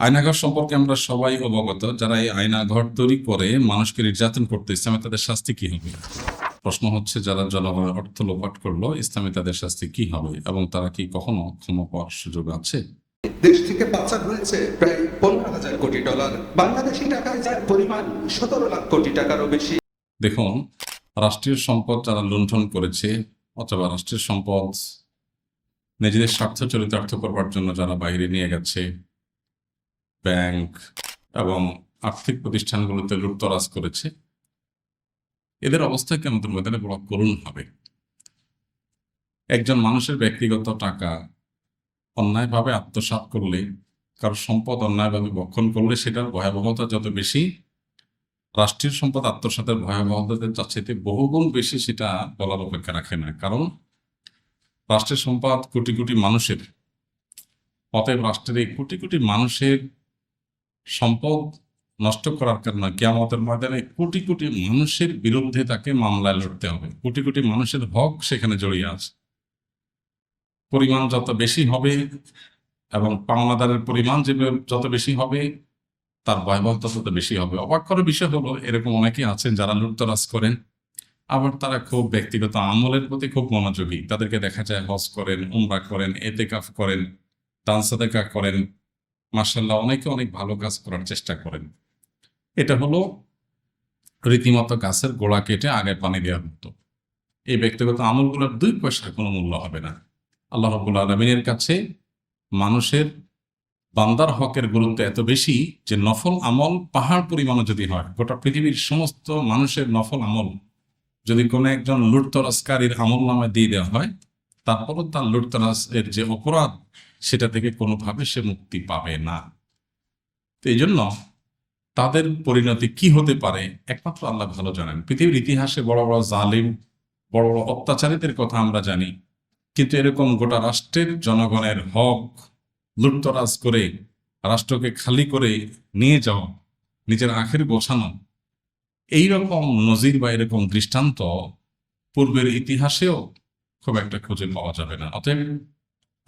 আয়নাঘর সম্পর্কে আমরা সবাই অবগত যারা এই আয়নাঘর তৈরি করে মানুষকে নির্যাতন করতে ইসলামে তাদের শাস্তি কি হবে? প্রশ্ন হচ্ছে যারা জনগণের অর্থ লোপাট করল ইসলামে তাদের শাস্তি কি হবে? এবং তারা কি কখনো ক্ষমা পাওয়ার সুযোগ আছে? দেশ থেকে পাচার হয়েছে প্রায় পনেরো হাজার কোটি ডলার। বাংলাদেশি টাকায় যার পরিমাণ সতেরো লাখ কোটি টাকারও বেশি। দেখুন রাষ্ট্রীয় সম্পদ যারা লুণ্ঠন করেছে অথবা রাষ্ট্রীয় সম্পদ নিজেদের স্বার্থ চরিতার্থ করবার জন্য যারা বাইরে নিয়ে গেছে ব্যাংক এবং আর্থিক প্রতিষ্ঠানগুলোতে লুটতরাজ করেছে। এদের অবস্থা কেমন ময়দানে বড় করুণ হবে। একজন মানুষের ব্যক্তিগত টাকা অন্যায়ভাবে আত্মসাৎ করলে কারও সম্পদ অন্যায়ভাবে বক্ষণ করলে সেটার ভয়াবহতা যত বেশি, রাষ্ট্রীয় সম্পদ আত্মসাতের ভয়াবহতাদের চাচ্ছে বহুগুণ বেশি সেটা বলার অপেক্ষা রাখে না। কারণ রাষ্ট্রের সম্পদ কোটি কোটি মানুষের, অতএব রাষ্ট্রের এই কোটি কোটি মানুষের সম্পদ নষ্ট করার কারণে কেয়ামতের ময়দানে কোটি কোটি মানুষের বিরুদ্ধে তাকে মামলায় লড়তে হবে। কোটি কোটি মানুষের হক সেখানে জড়িয়ে আছে। পরিমাণ যত বেশি হবে এবং পাওনাদারের পরিমাণ যে যত বেশি হবে, তার ভয়াবহতা তত বেশি হবে। অবাক করার বিষয় হলো, এরকম অনেকেই আছেন যারা লুটতরাজ করেন, আবার তারা খুব ব্যক্তিগত আমলের প্রতি খুব মনোযোগী। তাদেরকে দেখা যায় হজ করেন, উমরা করেন, এতেকাফ করেন দানসাদেকা করেন মার্শাল্লাহ অনেকে অনেক ভালো কাজ করার চেষ্টা করেন। এটা হলো রীতিমতো গাছের গোড়া কেটে আগে পানি দেওয়ার মতো। এই ব্যক্তিগত আমলগুলোর দুই পয়সার কোনো মূল্য হবে না। আল্লাহ রবুল আলমিনের কাছে মানুষের বান্দার হকের গুরুত্ব এত বেশি যে নফল আমল পাহাড় পরিমাণে যদি হয়, গোটা পৃথিবীর সমস্ত মানুষের নফল আমল যদি কোনো একজন লুটতরাজকারীর আমল নামায় দিয়ে দেওয়া হয়, তারপরও তার লুটতরাজ এর যে অপরাধ সেটা থেকে কোনোভাবে সে মুক্তি পাবে না। তো এই জন্য তাদের পরিণতি কি হতে পারে, একমাত্র আল্লাহ ভালো জানেন। পৃথিবীর ইতিহাসে বড় বড় জালিম, বড় বড় অত্যাচারিতের কথা আমরা জানি। কিন্তু এরকম গোটা রাষ্ট্রের জনগণের হক লুটতরাজ করে, রাষ্ট্রকে খালি করে নিয়ে যাওয়া, নিজের আখের বসানো এইরকম নজির বা এরকম দৃষ্টান্ত পূর্বের ইতিহাসেও খুব একটা খুঁজে পাওয়া যাবে না। অতএব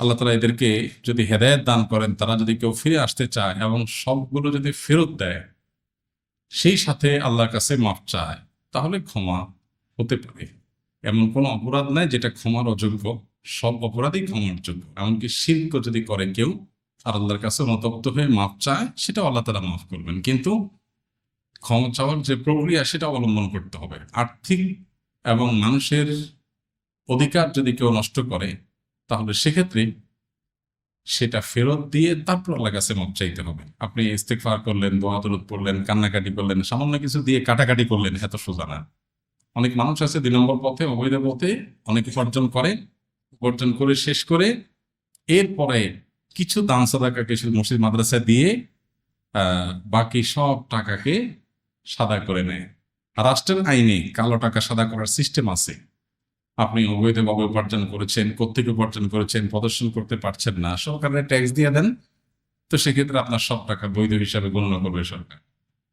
আল্লাহ তালা এদেরকে যদি হেদায়ত দান করেন, তারা যদি কেউ ফিরে আসতে চায় এবং সবগুলো যদি ফেরত দেয়, সেই সাথে আল্লাহর কাছে মাপ চায়, তাহলে ক্ষমা হতে পারে। এমন কোনো অপরাধ নাই যেটা ক্ষমার অযোগ্য, সব অপরাধই ক্ষমার যোগ্য। এমনকি শিল্প যদি করে কেউ, আর আল্লাহর কাছে মতপ্ত হয়ে মাপ চায় সেটা আল্লাহ তালা মাফ করবেন। কিন্তু ক্ষমা চাওয়ার যে প্রক্রিয়া, সেটা অবলম্বন করতে হবে। আর্থিক এবং মানুষের অধিকার যদি কেউ নষ্ট করে তাহলে সেক্ষেত্রে সেটা ফেরত দিয়ে তারপর আল্লাহ কাছে মাপ চাইতে হবে। আপনি ইস্তেকফার করলেন, দোয়া দরুদ পড়লেন, কান্নাকাটি করলেন, সামান্য কিছু দিয়ে কাটাকাটি করলেন, এত সোজা না। অনেক মানুষ আছে দুই নম্বর পথে, অবৈধ পথে অনেক উপার্জন করে উপার্জন করে শেষ করে এরপরে কিছু দান সাদাকা কিছু মসজিদ, মাদ্রাসা দিয়ে বাকি সব টাকাকে সাদা করে নেয়। রাষ্ট্রের আইনে কালো টাকা সাদা করার সিস্টেম আছে। আপনি অবৈধভাবে উপার্জন করেছেন কোথেকে উপার্জন করেছেন, প্রদর্শন করতে পারছেন না, সরকারের ট্যাক্স দিয়ে দেন, তো সেক্ষেত্রে আপনার সব টাকা বৈধ হিসাবে গণনা করবে সরকার।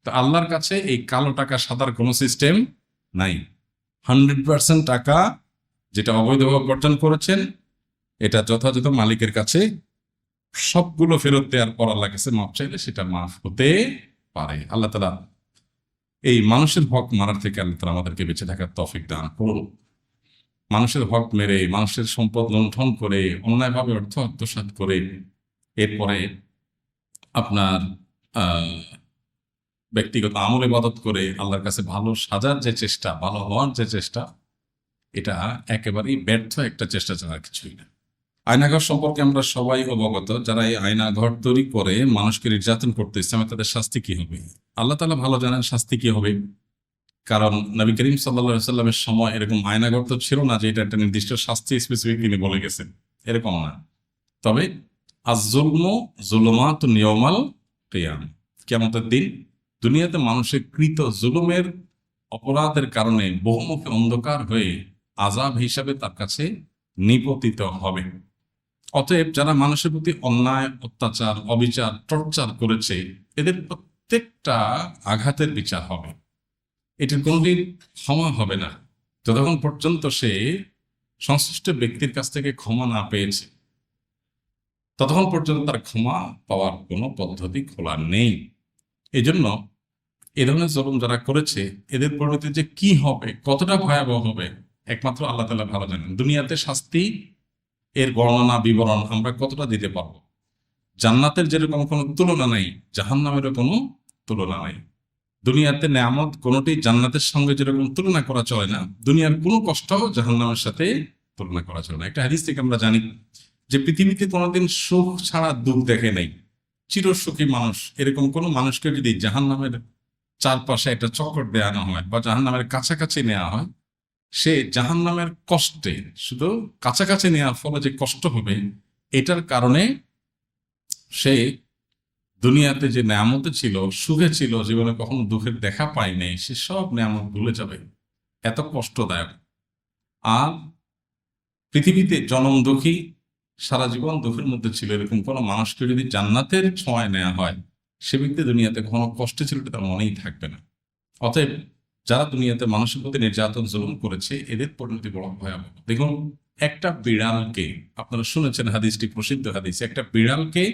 তো আল্লাহর কাছে এই কালো টাকা সাদার কোনো সিস্টেম নাই। হান্ড্রেড পার্সেন্ট টাকা যেটা অবৈধভাবে উপার্জন করেছেন, এটা যথাযথ মালিকের কাছে সবগুলো ফেরত দেওয়ার পর আল্লাহ কাছে মাপ চাইলে সেটা মাফ হতে পারে। আল্লাহ তালা এই মানুষের হক মারার থেকে আল্লাহ তালা আমাদেরকে বেঁচে থাকার তফিক দান করুন। মানুষের হক মেরে, মানুষের সম্পদ লুণ্ঠন করে, অন্যায়ভাবে অর্থ আত্মসাৎ করে, এরপরে আপনার ব্যক্তিগত আমল ইবাদত করে আল্লাহর কাছে ভালো সাজার যে চেষ্টা, ভালো হওয়ার যে চেষ্টা, এটা একেবারেই ব্যর্থ একটা চেষ্টা ছাড়া কিছুই না। আয়নাঘর সম্পর্কে আমরা সবাই অবগত, যারা এই আয়নাঘর তৈরি করে মানুষকে নির্যাতন করতে ইসলামে তাদের শাস্তি কি হবে? আল্লাহ তালা ভালো জানেন শাস্তি কি হবে। কারণ নবী করিম সাল্লা সাল্লামের সময় এরকম আয়নাঘর তো ছিল না যে এটা একটা নির্দিষ্ট শাস্তি স্পেসিফিক তিনি বলে গেছেন। এরকম না। তবে আজুলম জুলমাত নিয়মাল কেয়াম। কেমতের দিন দুনিয়াতে মানুষের কৃত জুলুমের অপরাধের কারণে বহুমুখী অন্ধকার হয়ে আজাব হিসাবে তার কাছে নিপতিত হবে। অতএব যারা মানুষের প্রতি অন্যায়, অত্যাচার, অবিচার, টর্চার করেছে, এদের প্রত্যেকটা আঘাতের বিচার হবে। এটির কোনোদিন ক্ষমা হবে না। যতক্ষণ পর্যন্ত সে সংশ্লিষ্ট ব্যক্তির কাছ থেকে ক্ষমা না পেয়েছে, ততক্ষণ পর্যন্ত তার ক্ষমা পাওয়ার কোনো পদ্ধতি খোলা নেই। এই জন্য এ ধরনের জুলুম যারা করেছে, এদের পরিণতি যে কি হবে, কতটা ভয়াবহ হবে, একমাত্র আল্লাহ তালা ভালো জানেন। দুনিয়াতে শাস্তি, এর বর্ণনা, বিবরণ আমরা কতটা দিতে পারব? জান্নাতের যেরকম কোনো তুলনা নাই, জাহান্নামেরও কোনো তুলনা নাই। দুনিয়াতে নেয়ামত কোনোটি জান্নাতের সঙ্গে যেরকম তুলনা করা চলে না, দুনিয়ার কোনো কষ্ট জাহান্নামের সাথে তুলনা করা চলে না। একটা হাদিস থেকে আমরা জানি যে পৃথিবীতে কোনোদিন সুখ ছাড়া দুঃখ দেখে নাই। চিরসুখী মানুষ, এরকম কোনো মানুষকে যদি জাহান্নামের চারপাশে একটা চক্কর দেওয়ানো হয় বা জাহান্নামের কাছাকাছি নেওয়া হয়, সে জাহান্নামের কষ্টে, শুধু কাছাকাছি নেওয়ার ফলে যে কষ্ট হবে, এটার কারণে সে দুনিয়াতে যে নেয়ামতে ছিল, সুখে ছিল, জীবনে কখনো দুঃখের দেখা পায়নি সে সব নেয়ামত ভুলে যাবে। এত কষ্টদায়ক। আর পৃথিবীতে জনম দুঃখী সারা জীবন দুঃখের মধ্যে ছিল এরকম কোনো মানুষকে যদি জান্নাতের ছোঁয়ায় নেওয়া হয়, সে ব্যক্তি দুনিয়াতে কোনো কষ্টে ছিল তার মনেই থাকবে না। অতএব যারা দুনিয়াতে মানুষের প্রতি নির্যাতন, জুলুম করেছে, এদের পরিণতি বড় ভয়াবহ। দেখুন, একটা বিড়ালকে, আপনারা শুনেছেন হাদিসটি, প্রসিদ্ধ হাদিস, একটা বিড়ালকে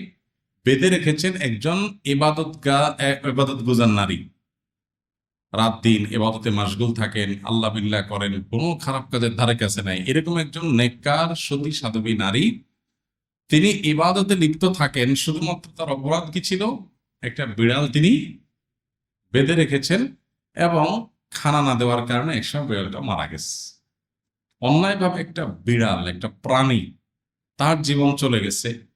বেঁধে রেখেছেন একজন এবাদত গা এবাদত গুজার নারী। রাত দিন এবাদতে মাসগুল থাকেন, আল্লাহ বিল্লাহ করেন, কোনো খারাপ কাজের ধারে কাছে নাই। এরকম একজন নেককার, সতী, সাধবী নারী। তিনি ইবাদতে লিপ্ত থাকেন, শুধুমাত্র তার অপরাধ কি ছিল? একটা বিড়াল তিনি বেঁধে রেখেছেন এবং খানা না দেওয়ার কারণে একসময় বিড়ালটা মারা গেছে। অন্যায়ভাবে একটা বিড়াল, একটা প্রাণী, তার জীবন চলে গেছে।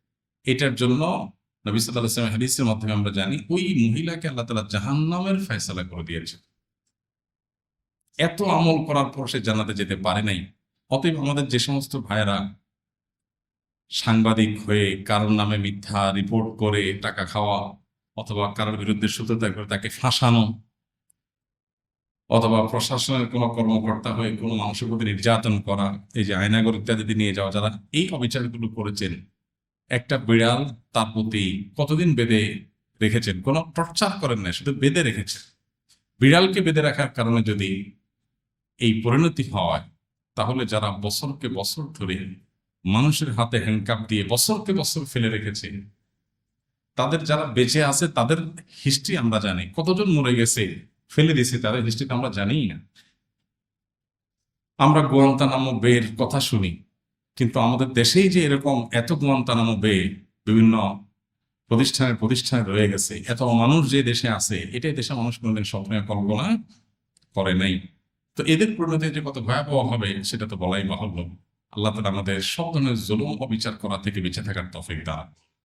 এটার জন্য নবী সাল্লাহ হাদিসের মাধ্যমে আমরা জানি, ওই মহিলাকে আল্লাহ তালা জাহান্নামের ফয়সালা করে দিয়েছে। এত আমল করার পর সে জানাতে যেতে পারে নাই। অতএব আমাদের যে সমস্ত ভাইয়েরা সাংবাদিক হয়ে কারোর নামে মিথ্যা রিপোর্ট করে টাকা খাওয়া অথবা কারোর বিরুদ্ধে সত্যতা করে তাকে ফাঁসানো অথবা প্রশাসনের কোনো কর্মকর্তা হয়ে কোনো মানুষের প্রতি নির্যাতন করা, এই যে আয়নাগর ইত্যাদি নিয়ে যাওয়া, যারা এই অবিচারগুলো করেছেন একটা বিড়াল তার প্রতি কতদিন বেঁধে রেখেছেন? কোনো টর্চার করেন না শুধু বেঁধে রেখেছেন। বিড়ালকে বেঁধে রাখার কারণে যদি এই পরিণতি হয়, তাহলে যারা বছরকে বছর ধরে মানুষের হাতে হ্যান্ডকাপ দিয়ে বছরকে বছর ফেলে রেখেছে, তাদের যারা বেঁচে আছে, তাদের হিস্ট্রি আমরা জানি। কতজন মরে গেছে, ফেলে দিয়েছে তাদের হিস্ট্রিটা আমরা জানিই না। আমরা গোয়ান্তানামো বের কথা শুনি। কিন্তু আমাদের দেশেই যে এরকম এত গোয়ান্তানামো বে বিভিন্ন প্রতিষ্ঠানের প্রতিষ্ঠানে রয়ে গেছে, এত মানুষ যে দেশে আছে, এটাই দেশে মানুষ কোনোদিন স্বপ্নে কল্পনা করে নাই। তো এদের পরিণতি যে কত ভয়াবহ হবে, সেটা তো বলাই বাহুল্য। আল্লাহ তালা আমাদের সব ধরনের জুলুম অবিচার করা থেকে বেঁচে থাকার তফিক দান।